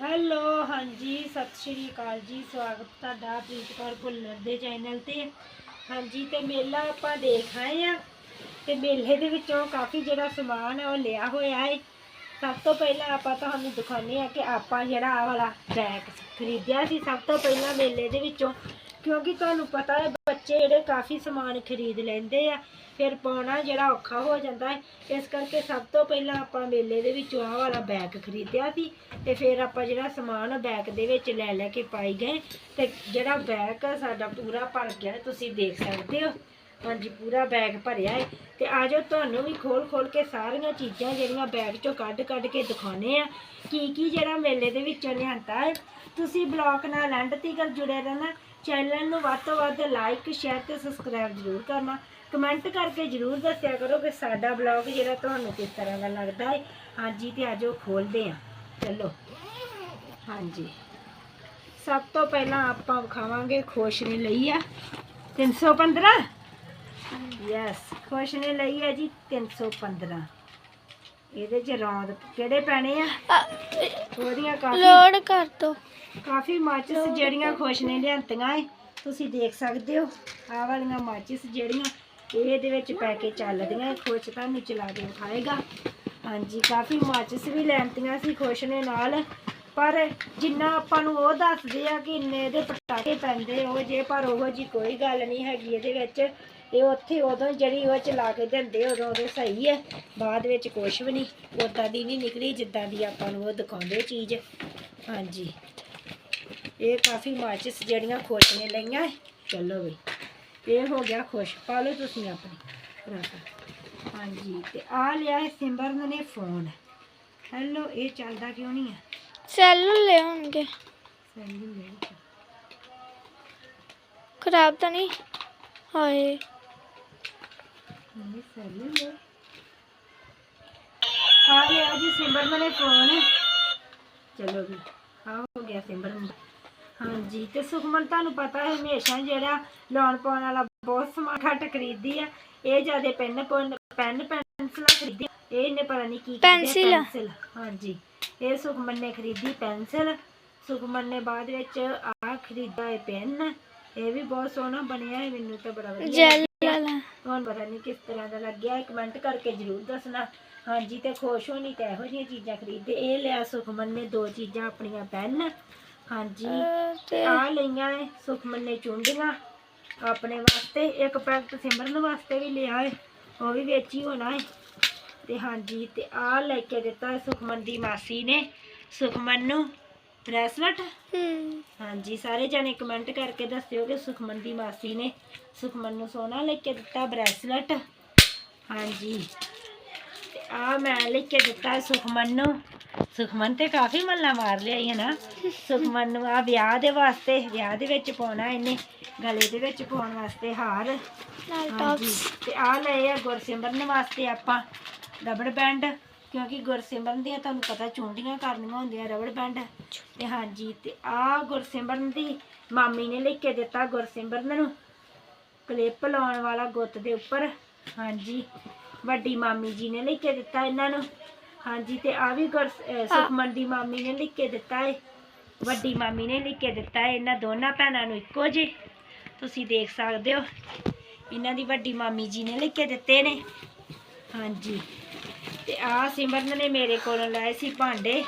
Hello, ਹਾਂਜੀ, ਸਤਿ ਸ਼੍ਰੀ ਅਕਾਲ ਜੀ, ਸਵਾਗਤ ਤੁਹਾਡਾ ਪ੍ਰੀਤ ਕੌਰ ਭੁੱਲਰ ਦੇ ਚੈਨਲ ਤੇ। ਹਾਂਜੀ, ਤੇ ਮੇਲਾ ਆਪਾਂ ਦੇਖ ਆਏ ਆ, ਤੇ ਮੇਲੇ ਦੇ ਵਿੱਚੋਂ ਕਾਫੀ ਜਿਹੜਾ ਸਮਾਨ ਹੈ ਉਹ ਲਿਆ ਹੋਇਆ ਹੈ ਸਭ ਤੋਂ ਪਹਿਲਾਂ ਆਪਾਂ ਤੁਹਾਨੂੰ ਦਿਖਾਉਂਦੇ ਆ ਕਿ ਆਪਾਂ ਜਿਹੜਾ ਆ ਵਾਲਾ ਬੈਗ ਖਰੀਦਿਆ ਸੀ। ਸਭ ਤੋਂ ਪਹਿਲਾਂ ਮੇਲੇ ਦੇ ਵਿੱਚੋਂ, ਕਿਉਂਕਿ ਤੁਹਾਨੂੰ ਪਤਾ ਹੈ ਬੱਚੇ ਜਿਹੜੇ ਕਾਫੀ ਸਮਾਨ ਖਰੀਦ ਲੈਂਦੇ ਆ, ਫਿਰ ਪਾਉਣਾ ਜਿਹੜਾ ਔਖਾ ਹੋ ਜਾਂਦਾ ਹੈ। ਇਸ ਕਰਕੇ ਸਭ ਤੋਂ ਪਹਿਲਾਂ ਆਪਾਂ ਮੇਲੇ ਦੇ ਵਿੱਚੋਂ ਆਹ ਵਾਲਾ ਬੈਗ ਖਰੀਦਿਆ ਸੀ ਤੇ ਫਿਰ ਆਪਾਂ ਜਿਹੜਾ ਸਮਾਨ ਬੈਗ ਦੇ ਵਿੱਚ ਲੈ ਲੈ ਕੇ ਪਾਈ ਗਏ ਤੇ ਜਿਹੜਾ ਬੈਗ ਸਾਡਾ ਪੂਰਾ ਭਰ ਗਿਆ ਤੁਸੀਂ ਦੇਖ ਸਕਦੇ ਹੋ। ਹਾਂਜੀ, ਪੂਰਾ ਬੈਗ ਭਰਿਆ ਹੈ ਤੇ ਆਜੋ ਤੁਹਾਨੂੰ ਵੀ ਖੋਲ ਖੋਲ ਕੇ ਸਾਰੀਆਂ ਚੀਜ਼ਾਂ ਜਿਹੜੀਆਂ ਬੈਗ ਚੋਂ ਕੱਢ ਕੱਢ ਕੇ ਦਿਖਾਉਣੇ ਆ। ਕੀ ਕੀ ਜਿਹੜਾ ਮੇਲੇ ਦੇ ਵਿੱਚੋਂ ਲਿਆਂਦਾ ਹੈ, ਤੁਸੀਂ ਬਲੌਗ ਨਾਲ ਐਂਡ ਤੀਕਰ ਜੁੜੇ ਰਹਿਣਾ। ਚੈਨਲ ਨੂੰ ਵੱਧ ਤੋਂ ਵੱਧ ਲਾਈਕ ਸ਼ੇਅਰ ਤੇ ਸਬਸਕ੍ਰਾਈਬ ਜ਼ਰੂਰ ਕਰਨਾ। ਕਮੈਂਟ ਕਰਕੇ ਜ਼ਰੂਰ ਦੱਸਿਆ ਕਰੋ ਕਿ ਸਾਡਾ ਬਲੌਗ ਜਿਹੜਾ ਤੁਹਾਨੂੰ ਕਿਸ ਤਰ੍ਹਾਂ ਦਾ ਲੱਗਦਾ ਹੈ। ਹਾਂਜੀ ਤੇ ਆਜੋ ਖੋਲਦੇ ਆ ਚਲੋ। ਹਾਂਜੀ। ਸਭ ਤੋਂ ਪਹਿਲਾਂ ਆਪਾਂ ਵਿਖਾਵਾਂਗੇ ਖੁਸ਼ ਨੇ ਲਈ ਆ 315 ਯੈਸ ਖੁਸ਼ ਨੇ ਲਈ ਹੈ ਜੀ 315 ਇਹਦੇ ਚ ਰੌਂਦ ਕਿਹੜੇ ਪੈਣੇ ਆ? ਉਹਦੀਆਂ ਕਾਫੀ ਲੋਡ ਕਰ ਦੋ। ਕਾਫੀ ਮਾਚਿਸ ਜਿਹੜੀਆਂ ਖੁਸ਼ ਨੇ ਲਿਆਂਤੀਆਂ ਏ ਤੁਸੀਂ ਦੇਖ ਸਕਦੇ ਹੋ ਆਹ ਵਾਲੀਆਂ ਮਾਚਿਸ ਜਿਹੜੀਆਂ ਇਹ ਇਹਦੇ ਵਿੱਚ ਪੈ ਕੇ ਚੱਲਦੀਆਂ ਏ ਖੁਸ਼ ਤੁਹਾਨੂੰ ਚਲਾ ਕੇ ਵਿਖਾਏਗਾ। ਹਾਂਜੀ ਕਾਫੀ ਮਾਚਿਸ ਵੀ ਲੈਂਤੀਆਂ ਸੀ ਖੁਸ਼ ਨੇ ਨਾਲ। ਪਰ ਜਿੰਨਾ ਆਪਾਂ ਨੂੰ ਉਹ ਦੱਸਦੇ ਆ ਕਿ ਇੰਨੇ ਇਹਦੇ ਪਟਾਕੇ ਪੈਂਦੇ ਉਹ ਜੇ ਪਰ ਉਹ ਜੀ ਕੋਈ ਗੱਲ ਨਹੀਂ ਹੈਗੀ ਇਹਦੇ ਵਿੱਚ। ਇਹ ਉੱਥੇ ਉਦੋਂ ਜਿਹੜੀ ਉਹ ਚਲਾ ਕੇ ਦਿੰਦੇ ਉਦੋਂ ਉਹ ਸਹੀ ਹੈ। ਬਾਅਦ ਵਿੱਚ ਕੁਝ ਵੀ ਨਹੀਂ ਉਦਾਂ ਦੀ ਨਹੀਂ ਨਿਕਲੀ ਜਿੱਦਾਂ ਦੀ ਆਪਾਂ ਨੂੰ ਉਹ ਦਿਖਾਉਂਦੇ ਚੀਜ਼। ਹਾਂਜੀ। ਇਹ ਕਾਫੀ ਮਾਚਿਸ ਜਿਹੜੀਆਂ ਖੁਸ਼ ਨੇ ਲਈਆਂ। ਚਲੋ ਵੀ ਇਹ ਹੋ ਗਿਆ ਖੁਸ਼। ਪਾ ਲਓ ਤੁਸੀਂ ਆਪਣੀ ਹਾਂਜੀ, ਤੇ ਆ ਲਿਆ ਹੈ ਸਿਮਰਨ ਨੇ ਫੋਨ। ਹੈਲੋ, ਇਹ ਚੱਲਦਾ ਕਿਉਂ ਨਹੀਂ ਹੈ ਸੈੱਲ ਲੈ ਖਰਾਬ ਤਾਂ ਨਹੀਂ ਹਾਏ। ਆ ਜੀ ਸਿਮਰਨ ਨੇ ਫੋਨ। ਚਲੋ ਵੀ ਆ ਹੋ ਗਿਆ ਸਿਮਰਨ। ਦਾ ਹਾਂਜੀ ਤੇ ਸੁਖਮਨ ਤੁਹਾਨੂੰ ਪਤਾ ਹੈ ਹਮੇਸ਼ਾ ਜਿਹੜਾ ਲਾਉਣ ਪਾਉਣ ਵਾਲਾ ਬਹੁਤ ਸਮਾਨ ਘੱਟ ਖਰੀਦਦੀ ਆ। ਇਹ ਜਿਆਦੇ ਪੈਨ ਪੈਨ ਪੈਨਸਲਾਂ ਖਰੀਦੀ ਇਹ ਇਹਨੇ ਪਤਾ ਨਹੀਂ ਕੀ ਪੈਨਸਿਲ। ਪੈਨਸਿਲ। ਹਾਂਜੀ। ਇਹ ਸੁਖਮਨ ਨੇ ਖਰੀਦੀ ਪੈਨਸਿਲ। ਸੁਖਮਨ ਨੇ ਬਾਅਦ ਵਿੱਚ ਆ ਖਰੀਦਾ ਹੈ ਪੈਨ। ਇਹ ਵੀ ਬਹੁਤ ਸੋਹਣਾ ਬਣਿਆ ਹੈ ਮੈਨੂੰ ਤਾਂ ਬੜਾ ਵਧੀਆ ਤੁਹਾਨੂੰ ਪਤਾ ਨਹੀਂ ਕਿਸ ਤਰ੍ਹਾਂ ਦਾ ਲੱਗਿਆ ਕਮੈਂਟ ਕਰਕੇ ਜਰੂਰ ਦੱਸਣਾ। ਹਾਂਜੀ ਤੇ ਖੁਸ਼ ਹੋਣੀ ਤੇ ਇਹੋ ਜਿਹੀਆਂ ਚੀਜ਼ਾਂ ਖਰੀਦਦੇ ਇਹ ਲਿਆ ਸੁਖਮਨ ਨੇ ਦੋ ਚੀਜ਼ਾਂ ਆਪਣੀਆਂ ਪੈਨ। ਹਾਂਜੀ ਤੇ ਆ ਲਈਆਂ ਸੁਖਮਨ ਨੇ ਚੁੰਡੀਆਂ ਆਪਣੇ ਵਾਸਤੇ। ਇੱਕ ਪੈਕਟ ਸਿਮਰਨ ਵਾਸਤੇ ਵੀ ਲਿਆ ਏ ਉਹ ਵੀ ਵਿੱਚ ਹੀ ਹੋਣਾ ਏ ਤੇ ਹਾਂਜੀ ਤੇ ਆ ਲੈ ਕੇ ਦਿੱਤਾ ਸੁਖਮਨ ਦੀ ਮਾਸੀ ਨੇ ਸੁਖਮਨ ਨੂੰ ਬ੍ਰੈਸਲਟ ਹਾਂਜੀ ਸਾਰੇ ਜਣੇ ਕਮੈਂਟ ਕਰਕੇ ਦੱਸਿਓ ਕਿ ਸੁਖਮਨ ਦੀ ਮਾਸੀ ਨੇ ਸੁਖਮਨ ਨੂੰ ਸੋਨਾ ਲੈ ਕੇ ਦਿੱਤਾ ਬ੍ਰੈਸਲਟ ਹਾਂਜੀ ਤੇ ਆ ਮੈਂ ਲੈ ਕੇ ਦਿੱਤਾ ਸੁਖਮਨ ਨੂੰ। ਸੁਖਮਨ ਤੇ ਕਾਫੀ ਮੱਲਾ ਮਾਰ ਲਿਆ ਹੈ ਨਾ। ਸੁਖਮਨ ਨੂੰ ਆ ਵਿਆਹ ਦੇ ਵਾਸਤੇ ਵਿਆਹ ਦੇ ਵਿੱਚ ਪਾਉਣਾ ਇਹਨੇ ਗਲੇ ਦੇ ਵਿੱਚ ਪਾਉਣ ਵਾਸਤੇ ਹਾਰ। ਨਾਲ ਹਾਂਜੀ ਟੌਪਸ ਤੇ ਆ ਲਏ ਆ ਗੁਰਸਿਮਰਨ ਵਾਸਤੇ ਆਪਾਂ। ਰਬੜ ਬੈਂਡ ਕਿਉਂਕਿ ਗੁਰਸਿਮਰਨ ਦੀਆਂ ਤੁਹਾਨੂੰ ਪਤਾ ਚੁੰਡੀਆਂ ਕਰਨੀਆਂ ਹੁੰਦੀਆਂ ਰਬੜ ਬੈਂਡ। ਤੇ ਹਾਂਜੀ ਤੇ ਆ ਗੁਰਸਿਮਰਨ ਦੀ ਮਾਮੀ ਨੇ ਲਿਖ ਕੇ ਦਿੱਤਾ ਗੁਰਸਿਮਰਨ ਨੂੰ। ਕਲਿੱਪ ਲਾਉਣ ਵਾਲਾ ਗੁੱਤ ਦੇ ਉੱਪਰ। ਹਾਂਜੀ ਵੱਡੀ ਮਾਮੀ ਜੀ ਨੇ ਲਿਖ ਕੇ ਦਿੱਤਾ ਇਹਨਾਂ ਨੂੰ। ਹਾਂਜੀ ਤੇ ਆ ਵੀ ਗੁਰ ਸੁਖਮਨ ਦੀ ਮਾਮੀ ਨੇ ਲਿਖ ਕੇ ਦਿੱਤਾ ਹੈ ਵੱਡੀ ਮਾਮੀ ਨੇ ਲਿਖ ਕੇ ਦਿੱਤਾ ਹੈ ਇਹਨਾਂ ਦੋਨਾਂ ਭੈਣਾਂ ਨੂੰ ਇੱਕੋ ਜਿਹੇ। ਤੁਸੀਂ ਦੇਖ ਸਕਦੇ ਹੋ ਇਹਨਾਂ ਦੀ ਵੱਡੀ ਮਾਮੀ ਜੀ ਨੇ ਲਿਖ ਕੇ ਦਿੱਤੇ ਨੇ। ਹਾਂਜੀ। ਤੇ ਆ ਸਿਮਰਨ ਨੇ ਮੇਰੇ ਕੋਲੋਂ ਲਏ ਸੀ ਭਾਂਡੇ।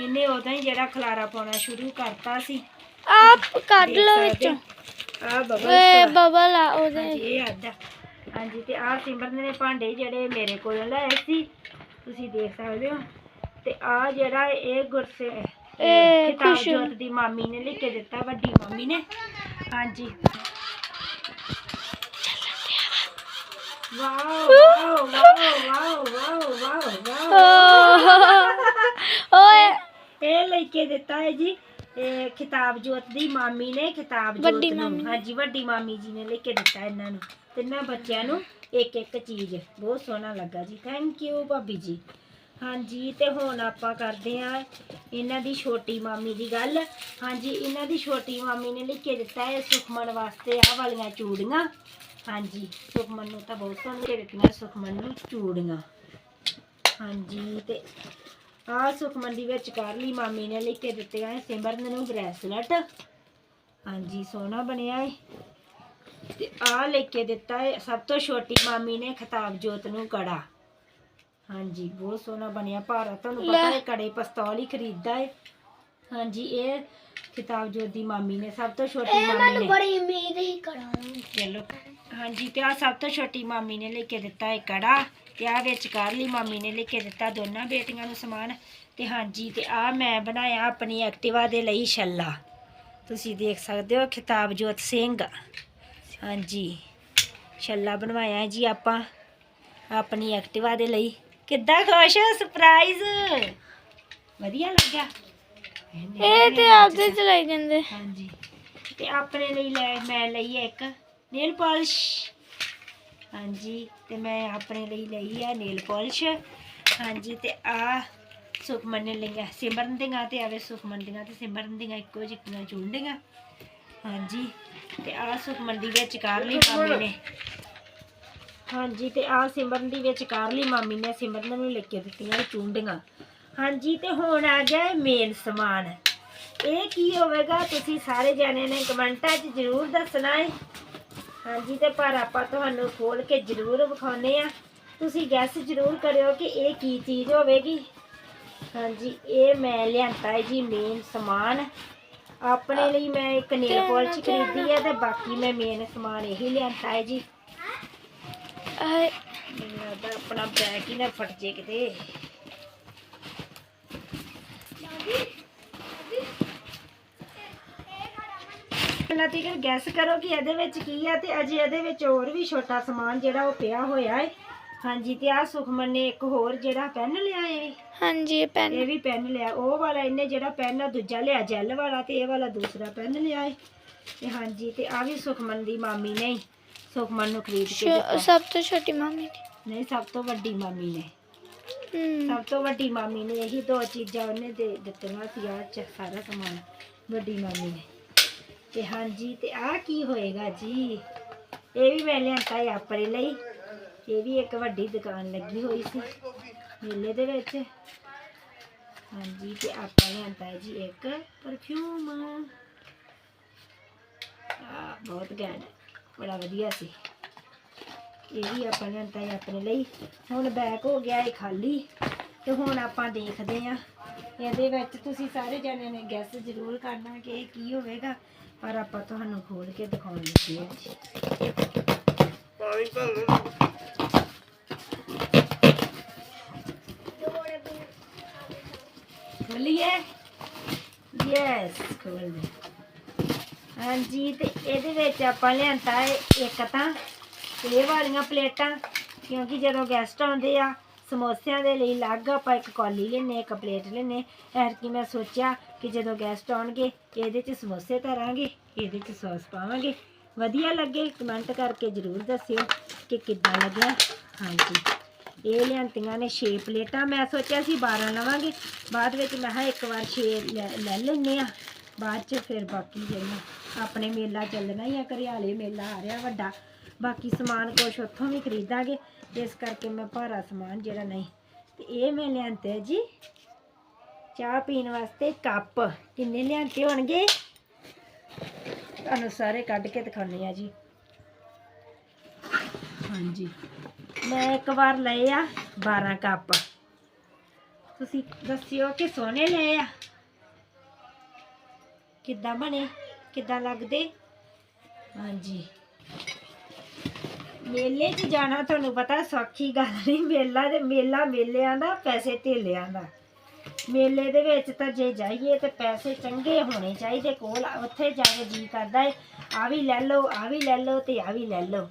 ਇਹਨੇ ਉਦੋਂ ਹੀ ਜਿਹੜਾ ਖਲਾਰਾ ਪਾਉਣਾ ਸ਼ੁਰੂ ਕਰਤਾ ਸੀ। ਆਪ ਕੱਢ ਲਓ ਵਿੱਚੋਂ। ਆ ਬਬਲ ਏ ਬਬਲ ਆ ਉਹਦੇ। ਇਹ ਆਦਾ ਹਾਂਜੀ ਤੇ ਆ ਸਿਮਰਨ ਨੇ ਭਾਂਡੇ ਜਿਹੜੇ ਮੇਰੇ ਕੋਲੋਂ ਲਏ ਸੀ। ਤੁਸੀਂ ਦੇਖ ਸਕਦੇ ਹੋ। ਤੇ ਆ ਜਿਹੜਾ ਇਹ ਗੁਰਸੇ ਇਹ ਕਿਤਾਬ ਖੁਸ਼ ਜੋਤ ਦੀ ਮਾਮੀ ਨੇ ਲਿਖ ਕੇ ਦਿੱਤਾ ਵੱਡੀ ਮਾਮੀ ਨੇ। ਹਾਂਜੀ। Wow wow wow wow wow wow ਓਏ ਇਹ ਲੈ ਕੇ ਦਿੱਤਾ ਹੈ ਜੀ ਇਹ ਖਿਤਾਬ ਜੋਤ ਦੀ ਮਾਮੀ ਨੇ ਖਿਤਾਬ ਜੋਤ ਵੱਡੀ ਮਾਮੀ ਨੇ। ਹਾਂਜੀ ਵੱਡੀ ਮਾਮੀ ਜੀ ਨੇ ਲੈ ਕੇ ਦਿੱਤਾ ਇਹਨਾਂ ਨੂੰ ਤਿੰਨਾਂ ਬੱਚਿਆਂ ਨੂੰ ਇੱਕ ਇੱਕ ਚੀਜ਼ ਬਹੁਤ ਸੋਹਣਾ ਲੱਗਾ ਜੀ ਥੈਂਕ ਯੂ ਭਾਬੀ ਜੀ ਹਾਂਜੀ ਤੇ ਹੁਣ ਆਪਾਂ ਕਰਦੇ ਆ ਇਹਨਾਂ ਦੀ ਛੋਟੀ ਮਾਮੀ ਦੀ ਗੱਲ ਹਾਂਜੀ ਇਹਨਾਂ ਦੀ ਛੋਟੀ ਮਾਮੀ ਨੇ ਲਿਖ ਕੇ ਦਿੱਤਾ ਹੈ ਸੁਖਮਨ ਵਾਸਤੇ ਆਹ ਵਾਲੀਆਂ ਚੂੜੀਆਂ ਹਾਂਜੀ ਸੁਖਮਨ ਨੂੰ ਤਾਂ ਬਹੁਤ ਸੋਹਣੀਆਂ ਦਿੱਤੀਆਂ ਸੁਖਮਨ ਨੂੰ ਚੂੜੀਆਂ। ਹਾਂਜੀ ਤੇ ਆ ਸੁਖਮੰਡੀ ਵਿੱਚ ਕਰ ਲਈ ਮਾਮੀ ਨੇ ਲਿਖ ਕੇ ਦਿੱਤੇ ਆ ਸਿਮਰਨ ਨੂੰ ਬ੍ਰੈਸਲਟ। ਹਾਂਜੀ ਸੋਹਣਾ ਬਣਿਆ ਹੈ ਤੇ ਆ ਲਿਖ ਕੇ ਦਿੱਤਾ ਹੈ ਸਭ ਤੋਂ ਛੋਟੀ ਮਾਮੀ ਨੇ ਖਿਤਾਬ ਜੋਤ ਨੂੰ ਕੜਾ। ਹਾਂਜੀ ਬਹੁਤ ਸੋਹਣਾ ਬਣਿਆ ਭਾਰਤ। ਤੁਹਾਨੂੰ ਪਤਾ ਹੈ ਕੜੇ ਪਿਸਤੌਲ ਹੀ ਖਰੀਦਦਾ ਹੈ ਹਾਂਜੀ ਇਹ ਖਿਤਾਬ ਜੋਤ ਦੀ ਮਾਮੀ ਨੇ ਸਭ ਤੋਂ ਛੋਟੀ ਮਾਮੀ ਨੇ। ਬੜੀ ਉਮੀਦ ਹੀ ਕਰਾਂਗੀ ਚਲੋ ਹਾਂਜੀ ਤੇ ਆ ਸਭ ਤੋਂ ਛੋਟੀ ਮਾਮੀ ਨੇ ਲੈ ਕੇ ਦਿੱਤਾ ਹੈ ਕੜਾ ਤੇ ਆ ਵਿਚਕਾਰਲੀ ਮਾਮੀ ਨੇ ਲੈ ਕੇ ਦਿੱਤਾ ਦੋਨਾਂ ਬੇਟੀਆਂ ਨੂੰ ਸਮਾਨ। ਤੇ ਹਾਂਜੀ ਤੇ ਆ ਮੈਂ ਬਣਾਇਆ ਆਪਣੀ ਐਕਟਿਵਾ ਦੇ ਲਈ ਛੱਲਾ। ਤੁਸੀਂ ਦੇਖ ਸਕਦੇ ਹੋ ਖਿਤਾਬ ਜੋਤ ਸਿੰਘ। ਹਾਂਜੀ ਛੱਲਾ ਬਣਵਾਇਆ ਜੀ ਆਪਾਂ ਆਪਣੀ ਐਕਟਿਵਾ ਦੇ ਲਈ। ਕਿੱਦਾਂ ਖੁਸ਼ ਹੋ? ਸਰਪ੍ਰਾਈਜ਼ ਵਧੀਆ ਲੱਗਾ ਇਹ ਤੇ ਆਪਦੇ ਚਲਾਈ ਜਾਂਦੇ। ਹਾਂਜੀ ਤੇ ਆਪਣੇ ਲਈ ਲੈ ਮੈਂ ਲਈ ਇੱਕ ਨੇਲ ਪਾਲਿਸ਼ ਹਾਂਜੀ ਤੇ ਮੈਂ ਆਪਣੇ ਲਈ ਲਈ ਹੈ ਨੇਲ ਪਾਲਿਸ਼ ਹਾਂਜੀ ਤੇ ਆ ਸੁਖਮਨ ਨੇ ਲਈਆਂ ਸਿਮਰਨ ਦੀਆਂ ਤੇ ਆਵੇ ਸੁਖਮਨ ਦੀਆਂ ਤੇ ਸਿਮਰਨ ਦੀਆਂ ਇੱਕੋ ਜਿਹੀਆਂ ਚੁੰਡੀਆਂ। ਹਾਂਜੀ ਤੇ ਆ ਸੁਖਮਨ ਦੀ ਵਿੱਚ ਕਰ ਲਈ ਮਾਮੀ ਨੇ। ਹਾਂਜੀ ਤੇ ਆ ਸਿਮਰਨ ਦੀ ਵਿੱਚ ਕਰ ਲਈ ਮਾਮੀ ਨੇ ਸਿਮਰਨ ਨੂੰ ਲੈ ਕੇ ਦਿੱਤੀਆਂ ਚੁੰਡੀਆਂ। ਹਾਂਜੀ ਤੇ ਹੁਣ ਆ ਗਿਆ ਮੇਨ ਸਮਾਨ। ਇਹ ਕੀ ਹੋਵੇਗਾ ਤੁਸੀਂ ਸਾਰੇ ਜਾਣਿਆਂ ਨੇ ਕਮੈਂਟਾਂ 'ਚ ਜ਼ਰੂਰ ਦੱਸਣਾ ਹੈ ਹਾਂਜੀ ਤੇ ਪਰ ਆਪਾਂ ਤੁਹਾਨੂੰ ਖੋਲ ਕੇ ਜ਼ਰੂਰ ਵਿਖਾਉਨੇ ਆ ਤੁਸੀਂ ਗੈਸ ਜ਼ਰੂਰ ਕਰਿਓ ਕਿ ਇਹ ਕੀ ਚੀਜ਼ ਹੋਵੇਗੀ। ਹਾਂਜੀ ਇਹ ਮੈਂ ਲਿਆਂਦਾ ਹੈ ਜੀ ਮੇਨ ਸਮਾਨ। ਆਪਣੇ ਲਈ ਮੈਂ ਇੱਕ ਨੇਲ ਪਾਲਿਸ਼ ਖਰੀਦੀ ਹੈ ਤੇ ਬਾਕੀ ਮੈਂ ਮੇਨ ਸਮਾਨ ਇਹੀ ਲਿਆਂਦਾ ਹੈ ਜੀ। ਮੈਨੂੰ ਲੱਗਦਾ ਆਪਣਾ ਬੈਗ ਹੀ ਨਾ ਫਟ ਜੇ ਕਿਤੇ। ਪਹਿਲਾਂ ਤੀਕਰ ਗੈਸ ਕਰੋ ਕਿ ਇਹਦੇ ਵਿੱਚ ਕੀ ਆ ਤੇ ਅਜੇ ਇਹਦੇ ਵਿੱਚ ਹੋਰ ਵੀ ਛੋਟਾ ਸਮਾਨ ਜਿਹੜਾ ਉਹ ਪਿਆ ਹੋਇਆ ਹੈ ਹਾਂਜੀ ਤੇ ਆ ਸੁਖਮਨ ਨੇ ਇੱਕ ਹੋਰ ਜਿਹੜਾ ਪੈਨ ਲਿਆ ਹੈ ਹਾਂਜੀ ਇਹ ਪੈਨ ਇਹ ਵੀ ਪੈਨ ਲਿਆ। ਉਹ ਵਾਲਾ ਇਹਨੇ ਜਿਹੜਾ ਪੈਨ ਆ ਦੂਜਾ ਲਿਆ ਜੈਲ ਵਾਲਾ ਤੇ ਇਹ ਵਾਲਾ ਦੂਸਰਾ ਪੈਨ ਲਿਆ ਹੈ ਤੇ ਹਾਂਜੀ ਤੇ ਆ ਵੀ ਸੁਖਮਨ ਦੀ ਮਾਮੀ ਨੇ। ਸੁਖਮਨ ਨੂੰ ਖਰੀਦ ਕੇ ਦਿੱਤਾ। ਸਭ ਤੋਂ ਛੋਟੀ ਮਾਮੀ ਨੇ ਨਹੀਂ ਸਭ ਤੋਂ ਵੱਡੀ ਮਾਮੀ ਨੇ। ਸਭ ਤੋਂ ਵੱਡੀ ਮਾਮੀ ਨੇ। ਇਹੀ ਦੋ ਚੀਜ਼ਾਂ ਉਹਨੇ ਦੇ ਦਿੱਤੀਆਂ ਸੀ ਚ ਸਾਰਾ ਸਮਾਨ। ਵੱਡੀ ਮਾਮੀ ਨੇ। ਤੇ ਹਾਂਜੀ, ਤੇ ਆਹ ਕੀ ਹੋਏਗਾ ਜੀ? ਇਹ ਵੀ ਮੈਂ ਲਿਆਂਦਾ ਹੈ ਆਪਣੇ ਲਈ। ਇਹ ਵੀ ਇੱਕ ਵੱਡੀ ਦੁਕਾਨ ਲੱਗੀ ਹੋਈ ਸੀ, ਮੇਲੇ ਦੇ ਵਿੱਚ। ਹਾਂਜੀ, ਤੇ ਆਪਾਂ ਲਿਆਂਦਾ ਹੈ ਜੀ ਇੱਕ ਪਰਫਿਊਮ ਆ ਬਹੁਤ ਘੈਂਟ ਬੜਾ ਵਧੀਆ ਸੀ। ਇਹ ਵੀ ਆਪਾਂ ਲਿਆਂਦਾ ਹੈ ਆਪਣੇ ਲਈ। ਹੁਣ ਬੈਕ ਹੋ ਗਿਆ ਹੈ ਖਾਲੀ, ਤੇ ਹੁਣ ਆਪਾਂ ਦੇਖਦੇ ਹਾਂ। ਇਹਦੇ ਵਿੱਚ ਤੁਸੀਂ ਸਾਰੇ ਜਣਿਆਂ ਨੇ ਗੈਸ ਜ਼ਰੂਰ ਕਰਨਾ ਕਿ ਇਹ ਕੀ ਹੋਵੇਗਾ। ਪਰ ਆਪਾਂ ਤੁਹਾਨੂੰ ਖੋਲ ਕੇ ਦਿਖਾਉਣ ਲੱਗੇ ਹਾਂ ਜੀ। ਖੋਲੀਏ? ਯੈਸ ਖੋਲ ਦੇ ਹਾਂਜੀ ਤੇ ਇਹਦੇ ਵਿੱਚ ਆਪਾਂ ਲਿਆਂਦਾ ਹੈ ਇੱਕ ਤਾਂ ਇਹ ਵਾਲੀਆਂ ਪਲੇਟਾਂ ਕਿਉਂਕਿ ਜਦੋਂ ਗੈਸਟ ਆਉਂਦੇ ਆ ਸਮੋਸਿਆਂ ਦੇ ਲਈ ਅਲੱਗ ਆਪਾਂ ਇੱਕ ਕੌਲੀ ਲੈਨੇ ਇੱਕ ਪਲੇਟ ਲੈਨੇ ਐਰਕੀ ਮੈਂ ਸੋਚਿਆ ਕਿ ਜਦੋਂ ਗੈਸਟ ਆਉਣਗੇ, ਇਹਦੇ 'ਚ ਸਮੋਸੇ ਧਰਾਂਗੇ, ਇਹਦੇ 'ਚ ਸੌਸ ਪਾਵਾਂਗੇ। ਵਧੀਆ ਲੱਗੇ ਕਮੈਂਟ ਕਰਕੇ ਜ਼ਰੂਰ ਦੱਸਿਓ ਕਿ ਕਿੱਦਾਂ ਲੱਗਿਆ। ਹਾਂਜੀ। ਇਹ ਲਿਆਂਤੀਆਂ ਨੇ 6 ਪਲੇਟਾਂ। ਮੈਂ ਸੋਚਿਆ ਸੀ 12 ਲਵਾਂਗੇ। ਬਾਅਦ ਵਿੱਚ ਮੈਂ ਕਿਹਾ ਇੱਕ ਵਾਰ 6 ਲੈ ਲੈ ਲੈਨੇ ਆ ਬਾਅਦ ਚ ਫਿਰ ਬਾਕੀ ਜਿਹੜੀਆਂ ਆਪਣੇ ਮੇਲਾ ਚੱਲਣਾ ਹੀ ਆ, ਘਰਿਆਲੇ ਮੇਲਾ ਆ ਰਿਹਾ ਵੱਡਾ। ਬਾਕੀ ਸਮਾਨ ਕੁਛ ਉੱਥੋਂ ਵੀ ਖਰੀਦਾਂਗੇ। ਇਸ ਕਰਕੇ ਮੈਂ ਭਾਰਾ ਸਮਾਨ ਜਿਹੜਾ ਨਹੀਂ ਤੇ ਇਹ ਮੈਂ ਲਿਆਂਤੇ ਜੀ ਚਾਹ ਪੀਣ ਵਾਸਤੇ ਕੱਪ। ਕਿੰਨੇ ਲਿਆਂਤੇ ਹੋਣਗੇ? ਤੁਹਾਨੂੰ ਸਾਰੇ ਕੱਢ ਕੇ ਦਿਖਾਉਂਦੇ ਆ ਜੀ। ਹਾਂਜੀ। ਮੈਂ ਇੱਕ ਵਾਰ ਲਏ ਆ 12 ਕੱਪ। ਤੁਸੀਂ ਦੱਸਿਓ ਕਿ ਸੋਹਣੇ ਲਏ ਆ? ਕਿੱਦਾਂ ਬਣੇ? ਕਿੱਦਾਂ ਲੱਗਦੇ? ਹਾਂਜੀ। ਮੇਲੇ 'ਚ ਜਾਣਾ ਤੁਹਾਨੂੰ ਪਤਾ ਸੌਖੀ ਗੱਲ ਨਹੀਂ ਮੇਲਾ ਤੇ ਮੇਲਾ ਮੇਲਿਆਂ ਦਾ, ਪੈਸੇ ਧੇਲਿਆਂ ਦਾ। ਮੇਲੇ ਦੇ ਵਿੱਚ ਤਾਂ ਜੇ ਜਾਈਏ ਤੇ ਪੈਸੇ ਚੰਗੇ ਹੋਣੇ ਚਾਹੀਦੇ ਕੋਲ, ਉੱਥੇ ਜਾ ਕੇ ਜੀ ਕਰਦਾ ਏ, ਆ ਵੀ ਲੈ ਲਓ, ਆ ਵੀ ਲੈ ਲਓ ਤੇ ਆ ਵੀ ਲੈ ਲਓ।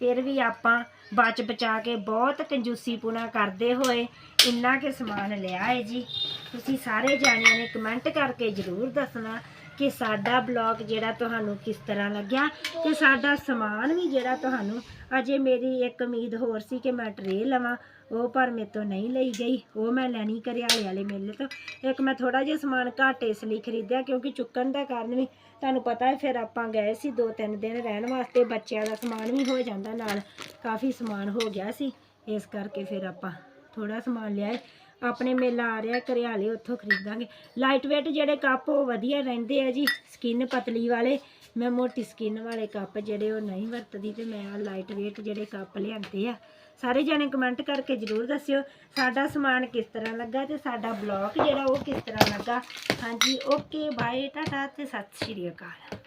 ਫਿਰ ਵੀ ਆਪਾਂ ਬਚ ਬਚਾ ਕੇ ਬਹੁਤ ਕੰਜੂਸੀ ਪੁਣਾ ਕਰਦੇ ਹੋਏ ਇੰਨਾ ਕਿ ਸਮਾਨ ਲਿਆ ਏ ਜੀ। ਤੁਸੀਂ ਸਾਰੇ ਜਾਣਿਆਂ ਨੇ ਕਮੈਂਟ ਕਰਕੇ ਜ਼ਰੂਰ ਦੱਸਣਾ ਕਿ ਸਾਡਾ ਬਲੌਗ ਜਿਹੜਾ ਤੁਹਾਨੂੰ ਕਿਸ ਤਰ੍ਹਾਂ ਲੱਗਿਆ ਤੇ ਸਾਡਾ ਸਮਾਨ ਵੀ ਜਿਹੜਾ ਤੁਹਾਨੂੰ ਅਜੇ ਮੇਰੀ ਇੱਕ ਉਮੀਦ ਹੋਰ ਸੀ ਕਿ ਮੈਂ ਟਰੇ ਲਵਾਂ, ਉਹ ਪਰ ਮੇਰੇ ਤੋਂ ਨਹੀਂ ਲਈ ਗਈ। ਉਹ ਮੈਂ ਲੈਣੀ ਘਰਿਆਲੇ ਵਾਲੇ ਮੇਲੇ ਤੋਂ। ਇੱਕ ਮੈਂ ਥੋੜਾ ਜਿਹਾ ਸਮਾਨ ਘੱਟ ਇਸ ਲਈ ਖਰੀਦਿਆ ਕਿਉਂਕਿ ਚੁੱਕਣ ਦਾ ਕਾਰਨ ਵੀ ਤੁਹਾਨੂੰ ਪਤਾ ਹੈ, ਫਿਰ ਆਪਾਂ ਗਏ ਸੀ ਦੋ ਤਿੰਨ ਦਿਨ ਰਹਿਣ ਵਾਸਤੇ, ਬੱਚਿਆਂ ਦਾ ਸਮਾਨ ਵੀ ਹੋ ਜਾਂਦਾ ਨਾਲ। ਕਾਫੀ ਸਮਾਨ ਹੋ ਗਿਆ ਸੀ। ਇਸ ਕਰਕੇ ਫਿਰ ਆਪਾਂ ਥੋੜਾ ਸਮਾਨ ਲਿਆ ਆਪਣੇ ਮੇਲਾ ਆ ਰਿਹਾ ਘਰਿਆਲੇ ਉੱਥੋਂ ਖਰੀਦਾਂਗੇ। ਲਾਈਟ ਵੇਟ ਜਿਹੜੇ ਕੱਪ, ਉਹ ਵਧੀਆ ਰਹਿੰਦੇ ਆ ਜੀ ਸਕਿਨ ਪਤਲੀ ਵਾਲੇ। ਮੈਂ ਮੋਟੀ ਸਕਿਨ ਵਾਲੇ ਕੱਪ ਜਿਹੜੇ ਉਹ ਨਹੀਂ ਵਰਤਦੀ ਤੇ ਮੈਂ ਲਾਈਟ ਵੇਟ ਜਿਹੜੇ ਕੱਪ ਲਿਆਂਦੇ ਆ। ਸਾਰੇ ਜਣੇ ਕਮੈਂਟ ਕਰਕੇ ਜਰੂਰ ਦੱਸਿਓ, ਸਾਡਾ ਸਮਾਨ ਕਿਸ ਤਰ੍ਹਾਂ ਲੱਗਾ ਤੇ ਸਾਡਾ ਬਲੌਗ ਜਿਹੜਾ ਉਹ ਕਿਸ ਤਰ੍ਹਾਂ ਲੱਗਾ। ਹਾਂਜੀ ਓਕੇ ਬਾਏ ਟਾਟਾ ਤੇ ਸਤਿ ਸ਼੍ਰੀ ਅਕਾਲ।